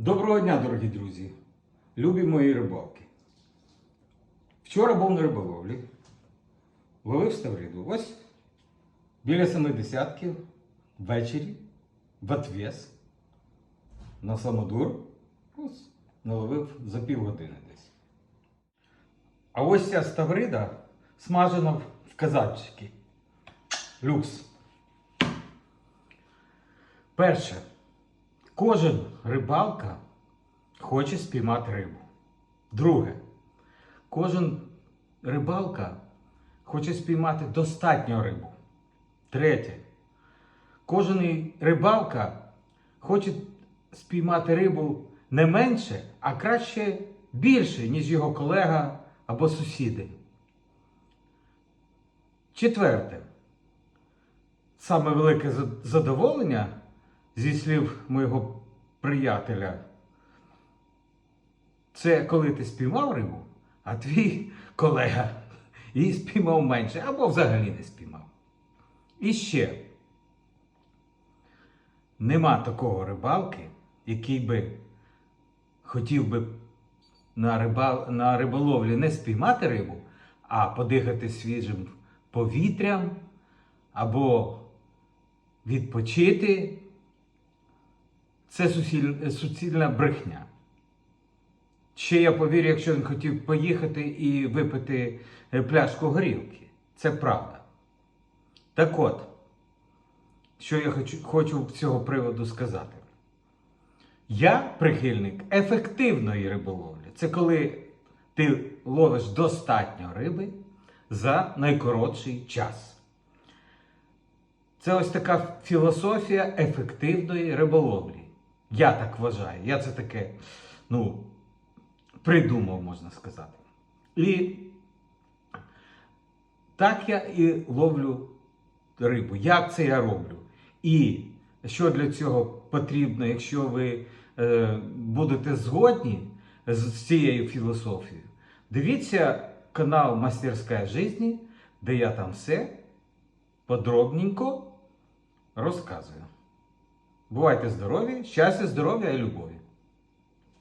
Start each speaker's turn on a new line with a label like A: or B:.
A: Доброго дня, дорогі друзі, любі мої рибалки. Вчора був на риболовлі, ловив ставриду. Ось біля семидесятків ввечері в отвес на самодур. Ось наловив за півгодини десь. А ось ця ставрида смажена в казанчики. Люкс. Перше. Кожен рибалка хоче спіймати рибу. Друге. Кожен рибалка хоче спіймати достатньо рибу. Третє. Кожен рибалка хоче спіймати рибу не менше, а краще більше, ніж його колега або сусіди. Четверте. Саме велике задоволення, зі слів моєго приятеля, це коли ти спіймав рибу, а твій колега її спіймав менше або взагалі не спіймав. І ще нема такого рибалки, який би хотів би на, риба, на риболовлі не спіймати рибу, а подихати свіжим повітрям або відпочити. Це суцільна брехня. Ще я повірю, якщо він хотів поїхати і випити е, пляшку горілки. Це правда. Так от, що я хочу з цього приводу сказати. Я прихильник ефективної риболовлі. Це коли ти ловиш достатньо риби за найкоротший час. Це ось така філософія ефективної риболовлі. Я так вважаю. Я це таке, ну, придумав, можна сказати. І так я і ловлю рибу. Як це я роблю? І що для цього потрібно, якщо ви е, будете згодні з цією філософією, дивіться канал Мастерська житті, де я там все подробненько розказую. Бувайте здорові, щастя, здоров'я і любові!